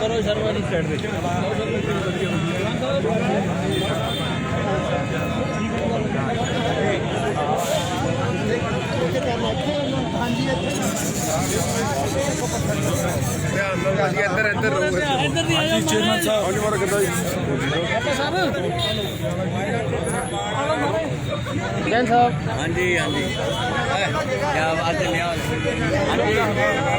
ਕਰੋ ਸਰਵਾਨੀ ਸਾਈਡ ਦੇ ਅਸੀਂ ਇੱਧਰ ਇੱਧਰ ਰਹੋ ਇੱਧਰ ਦੀ ਆਇਆ ਚੇਅਰਮੈਨ ਸਾਹਿਬ ਹਾਂਜੀ ਮਾਰਾ ਕਿੱਦਾਂ ਜੀ ਜੈਨ ਸਾਹਿਬ ਹਾਂਜੀ ਹਾਂਜੀ ਕੀ ਬਾਤ ਹੈ ਲਿਆ ਹਾਂਜੀ।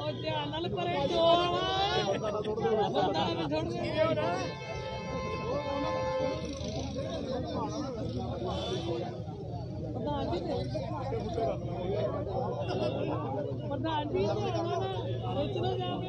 ਉਹ ਧਿਆਨ ਨਾਲ ਪਰੇ ਜੋਰ ਬੰਦਾ ਵੀ ਛੱਡ ਦੇ ਪ੍ਰਧਾਨ ਜੀ ਪ੍ਰਧਾਨ ਜੀ ਵਿੱਚ ਨਾ ਜਾਓ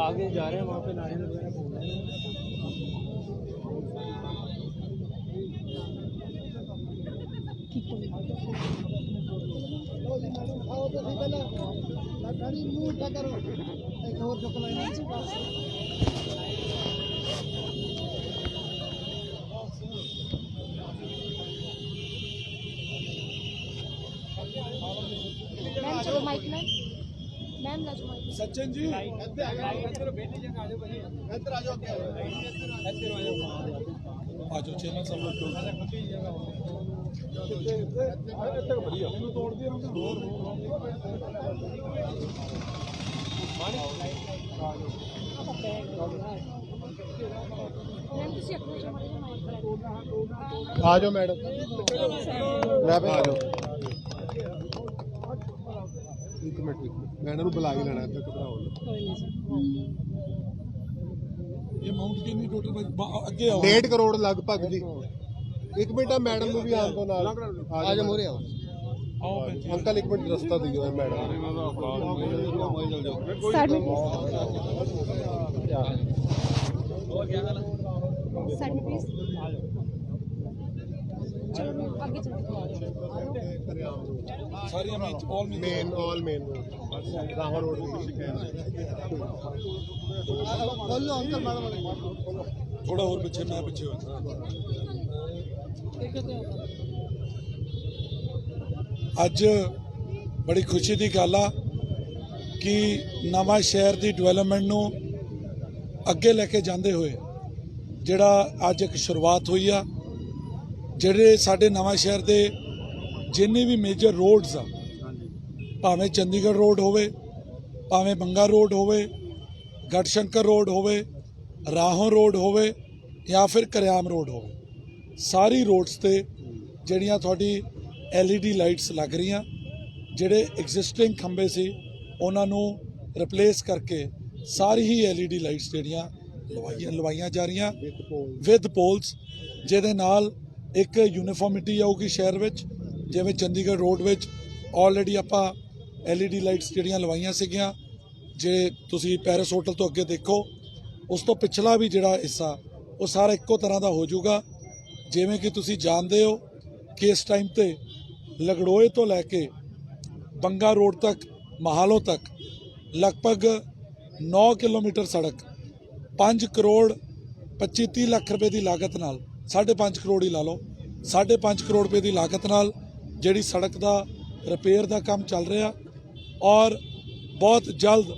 आगे जा रहे हैं वहाँ पे नारियल वगैरह फूल रहे हैं। मैम ਸਚਨ ਜੀ ਇੱਥੇ ਆ ਜਾਓ ਇੱਧਰ ਬੇਲੀ ਜਗ੍ਹਾ ਆ ਜਾਓ ਭਾਈ ਇੱਧਰ ਆ ਜਾਓ ਇੱਧਰ ਆ ਜਾਓ। ਆ ਜਾਓ ਚੇਲਾ ਸਭ ਨੂੰ ਵਧੀਆ ਮੈਨੂੰ ਤੋੜ ਦਿਆ ਹੋਰ ਆ ਜਾਓ ਮੈਡਮ। ਆ ਜਾਓ। ਇੱਕ ਮਿੰਟ ਇੱਕ ਮਿੰਟ। ਮੈਂ ਇਹਨਾਂ ਨੂੰ ਬੁਲਾ ਹੀ ਲੈਣਾ ਇੱਧਰ ਘਬਰਾਓ ਕੋਈ ਨਹੀਂ ਸਰ। ਇਹ ਅਮਾਉਂਟ ਕਿੰਨੀ ਟੋਟਲ ਅੱਗੇ ਆਓ। 1.5 ਕਰੋੜ ਲਗਭਗ ਜੀ। ਇੱਕ ਮਿੰਟ ਆ ਮੈਡਮ ਨੂੰ ਵੀ ਆਉਣ ਤੋਂ ਨਾਲ। ਆ ਜਾ ਮੋਰੇ ਆਓ। ਅੰਕਲ ਇੱਕ ਮਿੰਟ ਰਸਤਾ ਦਿਓ ਮੈਡਮ ਸਾਡੇ ਪਲੀਜ਼ ਥੋੜਾ ਹੋਰ ਪਿੱਛੇ ਮੈਂ ਪਿੱਛੇ ਹੋ ਅੱਜ ਬੜੀ ਖੁਸ਼ੀ ਦੀ ਗੱਲ ਆ ਕਿ ਨਵਾਂ ਸ਼ਹਿਰ ਦੀ ਡਿਵੈਲਪਮੈਂਟ ਨੂੰ ਅੱਗੇ ਲੈ ਕੇ ਜਾਂਦੇ ਹੋਏ ਜਿਹੜਾ ਅੱਜ ਇੱਕ ਸ਼ੁਰੂਆਤ ਹੋਈ ਆ ਜਿਹੜੇ ਸਾਡੇ ਨਵਾਂ ਸ਼ਹਿਰ ਦੇ ਜਿੰਨੇ ਵੀ ਮੇਜਰ ਰੋਡਸ ਆ ਭਾਵੇਂ ਚੰਡੀਗੜ੍ਹ ਰੋਡ ਹੋਵੇ ਭਾਵੇਂ ਬੰਗਾ ਰੋਡ ਹੋਵੇ ਗੜਸ਼ੰਕਰ ਰੋਡ ਹੋਵੇ ਰਾਹੋਂ ਰੋਡ ਹੋਵੇ ਜਾਂ ਫਿਰ ਕਰਿਆਮ ਰੋਡ ਹੋਵੇ ਸਾਰੀ ਰੋਡਸ ਤੇ ਜਿਹੜੀਆਂ ਤੁਹਾਡੀ LED ਲਾਈਟਸ ਲੱਗ ਰਹੀਆਂ ਜਿਹੜੇ ਐਗਜ਼ਿਸਟਿੰਗ ਖੰਭੇ ਸੀ ਉਹਨਾਂ ਨੂੰ ਰਿਪਲੇਸ ਕਰਕੇ ਸਾਰੀ ਹੀ LED ਲਾਈਟਸ ਜਿਹੜੀਆਂ ਲਵਾਈਆਂ ਲਵਾਈਆਂ ਜਾ ਰਹੀਆਂ ਵਿਦ ਪੋਲਸ ਜਿਹਦੇ ਨਾਲ ਇੱਕ ਯੂਨੀਫਾਰਮਿਟੀ ਆਊਗੀ ਸ਼ਹਿਰ ਵਿੱਚ, ਜਿਵੇਂ ਚੰਡੀਗੜ੍ਹ ਰੋਡ ਵਿੱਚ ਆਲਰੇਡੀ ਆਪਾਂ LED ਲਾਈਟਸ ਜਿਹੜੀਆਂ ਲਵਾਈਆਂ ਸੀਗੀਆਂ, ਜੇ ਤੁਸੀਂ ਪੈਰਿਸ ਹੋਟਲ ਤੋਂ ਅੱਗੇ ਦੇਖੋ, ਉਸ ਤੋਂ ਪਿਛਲਾ ਵੀ ਜਿਹੜਾ ਹਿੱਸਾ, ਉਹ ਸਾਰਾ ਇੱਕੋ ਤਰ੍ਹਾਂ ਦਾ ਹੋ ਜਾਊਗਾ। ਜਿਵੇਂ ਕਿ ਤੁਸੀਂ ਜਾਣਦੇ ਹੋ ਕਿ ਇਸ ਟਾਈਮ ਤੇ ਲਗੜੋਏ ਤੋਂ ਲੈ ਕੇ ਬੰਗਾ ਰੋਡ ਤੱਕ, ਮਹਾਲੋ ਤੱਕ ਲਗਭਗ 9 ਕਿਲੋਮੀਟਰ ਸੜਕ 5 ਕਰੋੜ 25 30 ਲੱਖ ਰੁਪਏ ਦੀ ਲਾਗਤ ਨਾਲ 5.5 ਕਰੋੜ ਹੀ ਲਾ ਲਓ। 5.5 ਕਰੋੜ ਰੁਪਏ ਦੀ ਲਾਗਤ ਨਾਲ ਜਿਹੜੀ ਸੜਕ ਦਾ ਰਿਪੇਅਰ ਦਾ ਕੰਮ ਚੱਲ ਰਿਹਾ ਔਰ ਬਹੁਤ ਜਲਦ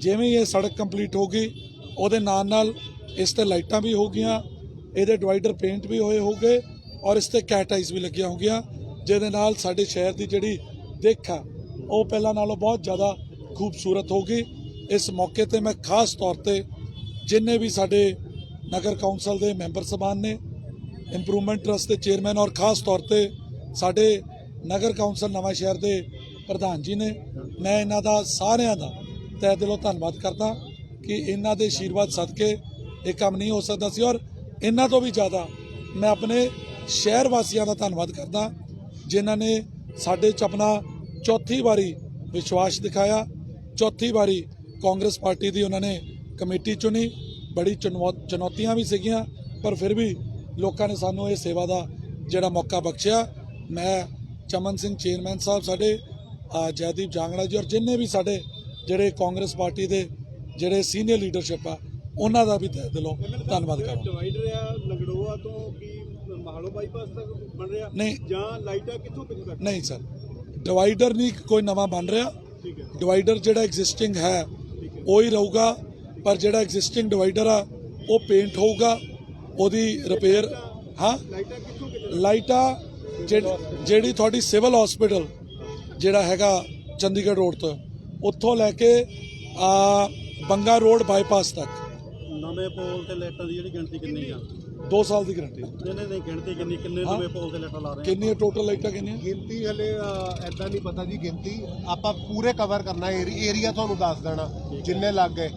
ਜਿਵੇਂ ਇਹ ਸੜਕ ਕੰਪਲੀਟ ਹੋ ਗਈ, ਉਹਦੇ ਨਾਲ ਨਾਲ ਇਸ ਤੇ ਲਾਈਟਾਂ ਵੀ ਹੋ ਗਈਆਂ, ਇਹਦੇ ਡਿਵਾਈਡਰ ਪੇਂਟ ਵੀ ਹੋਏ ਹੋਗੇ ਔਰ ਇਸ ਤੇ ਕੈਟਾਈਜ਼ ਵੀ ਲੱਗੀਆਂ ਹੋਗੀਆਂ ਜਿਹਦੇ ਨਾਲ ਸਾਡੇ ਸ਼ਹਿਰ ਦੀ ਜਿਹੜੀ ਦਿੱਖ ਆ, ਉਹ ਪਹਿਲਾਂ ਨਾਲੋਂ ਬਹੁਤ ਜ਼ਿਆਦਾ ਖੂਬਸੂਰਤ ਹੋ ਗਈ। ਇਸ ਮੌਕੇ ਤੇ ਮੈਂ ਖਾਸ ਤੌਰ ਤੇ ਜਿੰਨੇ ਵੀ ਸਾਡੇ ਨਗਰ ਕੌਂਸਲ ਦੇ ਮੈਂਬਰ ਸਭਾਨ ਨੇ ਇੰਪਰੂਵਮੈਂਟ ਟਰਸਟ ਦੇ ਚੇਅਰਮੈਨ ਔਰ ਖਾਸ ਤੌਰ ਤੇ ਸਾਡੇ ਨਗਰ ਕੌਂਸਲ ਨਵਾਂ ਸ਼ਹਿਰ ਦੇ ਪ੍ਰਧਾਨ ਜੀ ਨੇ, ਮੈਂ ਇਹਨਾਂ ਦਾ ਸਾਰਿਆਂ ਦਾ ਤਹਿ ਦਿਲੋਂ ਧੰਨਵਾਦ ਕਰਦਾ ਕਿ ਇਹਨਾਂ ਦੇ ਆਸ਼ੀਰਵਾਦ ਸਦਕੇ ਇਹ ਕੰਮ ਨਹੀਂ ਹੋ ਸਕਦਾ ਸੀ ਔਰ ਇਹਨਾਂ ਤੋਂ ਵੀ ਜ਼ਿਆਦਾ ਮੈਂ ਆਪਣੇ ਸ਼ਹਿਰ ਵਾਸੀਆਂ ਦਾ ਧੰਨਵਾਦ ਕਰਦਾ, ਜਿਨ੍ਹਾਂ ਨੇ ਸਾਡੇ ਚ ਆਪਣਾ ਚੌਥੀ ਵਾਰੀ ਵਿਸ਼ਵਾਸ ਦਿਖਾਇਆ। ਚੌਥੀ ਵਾਰੀ ਕਾਂਗਰਸ ਪਾਰਟੀ ਦੀ ਉਹਨਾਂ ਨੇ ਕਮੇਟੀ ਚੁਣੀ, ਬੜੀ ਚੁਣੌ- ਚੁਣੌਤੀਆਂ ਵੀ ਸੀਗੀਆਂ, ਪਰ ਫਿਰ ਵੀ ਲੋਕਾਂ ਨੇ ਸਾਨੂੰ ਇਹ ਸੇਵਾ ਦਾ ਜਿਹੜਾ ਮੌਕਾ ਬਖਸ਼ਿਆ। ਮੈਂ ਚਮਨ ਸਿੰਘ ਚੇਅਰਮੈਨ ਸਾਹਿਬ ਸਾਡੇ ਜੈਦੀਪ ਜਾਂਗੜਾ ਜੀ ਔਰ ਜਿੰਨੇ ਵੀ ਸਾਡੇ ਜਿਹੜੇ ਕਾਂਗਰਸ ਪਾਰਟੀ ਦੇ ਜਿਹੜੇ ਸੀਨੀਅਰ ਲੀਡਰਸ਼ਿਪ ਆ ਉਹਨਾਂ ਦਾ ਵੀ ਤਹਿ ਦਿਲੋਂ ਧੰਨਵਾਦ ਕਰਾਂ ਡਿਵਾਈਡਰ ਆ ਲੰਗੜੋਆ ਤੋਂ ਕੀ ਮਹਾਲੋ ਬਾਈਪਾਸ ਤੱਕ ਬਣ ਰਿਹਾ ਨਹੀਂ। ਜਾਂ ਲਾਈਟਾਂ ਕਿੱਥੋਂ ਕਿੱਥੋਂ ਤੱਕ? ਨਹੀਂ ਸਰ ਡਿਵਾਈਡਰ ਨਹੀਂ ਕੋਈ ਨਵਾਂ ਬਣ ਰਿਹਾ। ਡਿਵਾਈਡਰ ਜਿਹੜਾ ਐਗਜ਼ਿਸਟਿੰਗ ਹੈ ਉਹ ਹੀ ਰਹੂਗਾ ਪਰ ਜਿਹੜਾ ਐਗਜ਼ਿਸਟਿੰਗ ਡਿਵਾਈਡਰ ਆ ਉਹ ਪੇਂਟ ਹੋਊਗਾ। ਉਹਦੀ ਰਿਪੇਅਰ ਹਾਂ? ਲਾਈਟਾਂ ਕਿੱਥੋਂ ਕਿੱਥੋਂ ਲਾਈਟਾਂ ਜਿਹੜੀ ਤੁਹਾਡੀ ਸਿਵਲ ਹਸਪੀਟਲ ਜਿਹੜਾ ਹੈਗਾ ਚੰਡੀਗੜ੍ਹ ਰੋਡ ਤੋਂ ਉੱਥੋਂ ਲੈ ਕੇ ਆ ਬੰਗਾ ਰੋਡ ਬਾਈਪਾਸ ਤੱਕ। ਨਵੇਂ ਪੋਲ ਤੇ ਲਾਈਟਾਂ ਦੀ ਜਿਹੜੀ ਗਿਣਤੀ ਕਿੰਨੀ ਆ? 2 ਸਾਲ ਦੀ ਗਾਰੰਟੀ ਨਹੀਂ ਨਹੀਂ ਨਹੀਂ ਗਿਣਤੀ ਕਿੰਨੀ ਕਿੰਨੇ। ਨਵੇਂ ਪੋਲ ਤੇ ਲਾਈਟਾਂ ਲਾ ਰਹੇ ਆ? ਕਿੰਨੀ ਟੋਟਲ ਲਾਈਟਾਂ ਕਿੰਨੀਆਂ? ਗਿਣਤੀ ਹਲੇ ਐਦਾਂ ਨਹੀਂ ਪਤਾ ਜੀ ਗਿਣਤੀ। ਆਪਾਂ ਪੂਰੇ ਕਵਰ ਕਰਨਾ ਏਰੀਆ ਤੁਹਾਨੂੰ ਦੱਸ ਦੇਣਾ ਜਿੰਨੇ ਲੱਗ ਗਏ।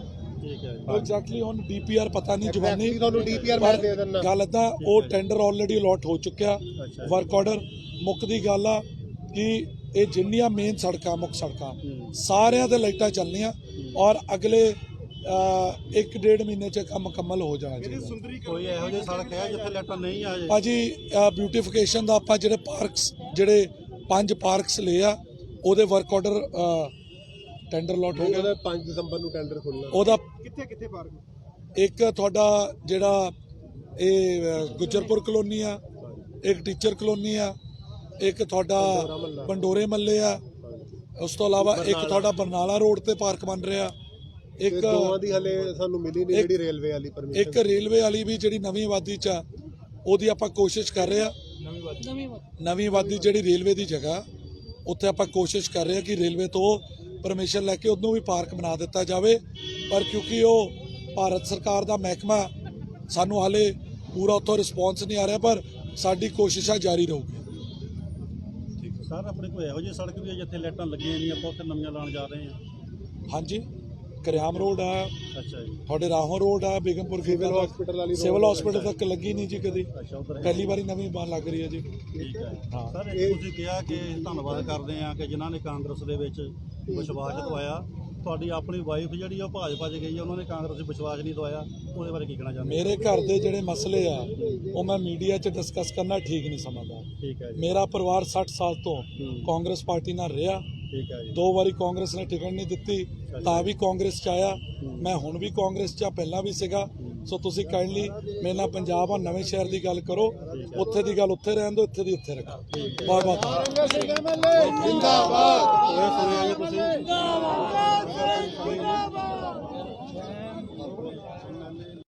ਐਗਜ਼ੈਕਟਲੀ ਹੁਣ ਡੀਪੀਆਰ ਪਤਾ ਨਹੀਂ ਜਵਾਨੀ ਤੁਹਾਨੂੰ DPR ਮੈਂ ਦੇ ਦਿੰਦਾ। ਗੱਲ ਏਦਾਂ ਉਹ ਟੈਂਡਰ ਆਲਰੇਡੀ ਅਲਾਟ ਹੋ ਚੁੱਕਿਆ। ਵਰਕ ਆਰਡਰ ਮੁੱਕਦੀ ਗੱਲ ਆ ਕਿ ਇਹ ਜਿੰਨੀਆਂ ਮੇਨ ਸੜਕਾਂ ਮੁੱਖ ਸੜਕਾਂ ਸਾਰਿਆਂ ਤੇ ਲਾਈਟਾਂ ਚੱਲਣੀਆਂ ਔਰ ਅਗਲੇ ਇੱਕ ਡੇਢ ਮਹੀਨੇ ਚ ਕੰਮ ਮੁਕੰਮਲ ਹੋ ਜਾਣਾ ਚਾਹੀਦਾ। ਕੋਈ ਇਹੋ ਜਿਹੀ ਸੜਕ ਹੈ ਜਿੱਥੇ ਲਾਈਟਾਂ ਨਹੀਂ ਆ ਜੇ ਭਾਜੀ ਬਿਊਟੀਫਿਕੇਸ਼ਨ ਦਾ ਆਪਾਂ ਜਿਹੜੇ ਪਾਰਕਸ ਜਿਹੜੇ ਪੰਜ ਪਾਰਕਸ ਲਏ ਆ ਉਹਦੇ ਵਰਕ ਆਰਡਰ ਟੈਂਡਰ ਅਲਾਟ ਹੋ ਗਿਆ। ਉਹਦਾ 5 ਦਸੰਬਰ ਨੂੰ ਟੈਂਡਰ ਖੁੱਲਣਾ ਉਹਦਾ ਕਿੱਥੇ ਕਿੱਥੇ ਪਾਰਕ ਇੱਕ ਤੁਹਾਡਾ ਜਿਹੜਾ ਇਹ ਗੁੱਜਰਪੁਰ ਕਲੋਨੀ ਆ ਇੱਕ ਟੀਚਰ ਕਲੋਨੀ ਆ ਇੱਕ ਤੁਹਾਡਾ ਬੰਡੋਰੇ ਮੱਲੇ। ਆ। ਉਸ ਤੋਂ ਇਲਾਵਾ ਇੱਕ ਤੁਹਾਡਾ ਬਰਨਾਲਾ ਰੋਡ ਤੇ ਪਾਰਕ ਬਣ ਰਿਹਾ। ਇੱਕ ਦੋਵਾਂ ਦੀ ਹਲੇ ਸਾਨੂੰ ਮਿਲੀ ਨਹੀਂ ਜਿਹੜੀ ਰੇਲਵੇ ਵਾਲੀ ਪਰਮਿਸ਼ਨ ਇੱਕ ਰੇਲਵੇ ਵਾਲੀ ਵੀ ਜਿਹੜੀ ਨਵੀਂ ਆਬਾਦੀ ਚ ਆ ਉਹਦੀ ਆਪਾਂ ਕੋਸ਼ਿਸ਼ ਕਰ ਰਹੇ ਆ। ਨਵੀਂ ਆਬਾਦੀ। ਜਿਹੜੀ ਰੇਲਵੇ ਦੀ ਜਗ੍ਹਾ ਉੱਥੇ ਆਪਾਂ ਕੋਸ਼ਿਸ਼ ਕਰ ਰਹੇ ਹਾਂ ਕਿ ਰੇਲਵੇ ਤੋਂ ਪਰਮਿਸ਼ਨ ਲੈ ਕੇ ਉਹਨੂੰ ਵੀ ਪਾਰਕ ਬਣਾ ਦਿੱਤਾ ਜਾਵੇ। ਪਰ ਕਿਉਂਕਿ ਉਹ ਭਾਰਤ ਸਰਕਾਰ ਦਾ ਮਹਿਕਮਾ ਸਾਨੂੰ ਹਾਲੇ ਪੂਰਾ ਉੱਥੋਂ ਰਿਸਪੌਂਸ ਨਹੀਂ ਆ ਰਿਹਾ ਪਰ ਸਾਡੀ ਕੋਸ਼ਿਸ਼ਾਂ ਜਾਰੀ ਰਹੂਗੀ ਸਰ ਆਪਣੇ ਕੋਈ ਇਹੋ ਜਿਹੀ ਸੜਕ ਵੀ ਹੈ ਜਿੱਥੇ ਲਾਈਟਾਂ ਲੱਗੀਆਂ ਨਹੀਂ ਆਪਾਂ ਉੱਥੇ ਨਵੀਆਂ ਲਾਉਣ ਜਾ ਰਹੇ ਹਾਂ? ਹਾਂਜੀ। ਕਰਿਆਮ ਰੋਡ ਆ। ਅੱਛਾ ਜੀ। ਤੁਹਾਡੇ ਰਾਹੋਂ ਰੋਡ ਆ ਬੇਗਮਪੁਰ ਸਿਵਲ ਹਸਪੀਟਲ ਵਾਲੀ ਸਿਵਲ ਹਸਪੀਟਲ ਤੱਕ ਲੱਗੀ ਨਹੀਂ ਜੀ ਕਦੀ। ਪਹਿਲੀ ਵਾਰੀ ਨਵੀਂ ਬਣ ਲੱਗ ਰਹੀ ਹੈ ਜੀ। ਠੀਕ ਹੈ। ਹਾਂ। ਸਰ ਤੁਸੀਂ ਕਿਹਾ ਕਿ ਧੰਨਵਾਦ ਕਰਦੇ ਆ ਕਿ ਜਿਨ੍ਹਾਂ ਨੇ ਕਾਂਗਰਸ ਦੇ ਵਿੱਚ ਵਿਸ਼ਵਾਸ ਦਵਾਇਆ। ਤੁਹਾਡੀ ਆਪਣੀ ਵਾਈਫ ਜਿਹੜੀ ਆ ਉਹ ਭਾਜਪਾ 'ਚ ਗਈ ਆ। ਉਹਨਾਂ ਨੇ ਕਾਂਗਰਸ 'ਚ ਵਿਸ਼ਵਾਸ ਨਹੀਂ ਦਵਾਇਆ। ਉਹਦੇ ਬਾਰੇ ਕੀ ਕਹਿਣਾ ਚਾਹੁੰਦੇ ਮੇਰੇ ਘਰ ਦੇ ਜਿਹੜੇ ਮਸਲੇ ਆ ਉਹ ਮੈਂ ਮੀਡੀਆ 'ਚ ਡਿਸਕਸ ਕਰਨਾ ਠੀਕ ਨਹੀਂ ਸਮਝਦਾ। ਠੀਕ ਹੈ ਜੀ। ਮੇਰਾ ਪਰਿਵਾਰ 60 ਸਾਲ ਤੋਂ ਕਾਂਗਰਸ ਪਾਰਟੀ ਨਾਲ ਰਿਹਾ। ਠੀਕ ਹੈ ਜੀ। ਦੋ ਵਾਰੀ ਕਾਂਗਰਸ ਨੇ ਟਿਕਟ ਨਹੀਂ ਦਿੱਤੀ ਤਾਂ ਵੀ ਕਾਂਗਰਸ ਚ ਆਇਆ। ਮੈਂ ਹੁਣ ਵੀ ਕਾਂਗਰਸ ਚ ਆ ਪਹਿਲਾਂ ਵੀ ਸੀਗਾ। ਸੋ ਤੁਸੀਂ ਕਾਈਂਡਲੀ ਮੇਰੇ ਨਾਲ ਪੰਜਾਬ ਆ, ਨਵੇਂ ਸ਼ਹਿਰ ਦੀ ਗੱਲ ਕਰੋ। ਉੱਥੇ ਦੀ ਗੱਲ ਉੱਥੇ ਰਹਿਣ ਦਿਓ, ਇੱਥੇ ਦੀ ਇੱਥੇ ਰੱਖੋ। ਬਹੁਤ ਬਹੁਤ ਧੰਨਵਾਦ। ਜਿੰਦਾਬਾਦ।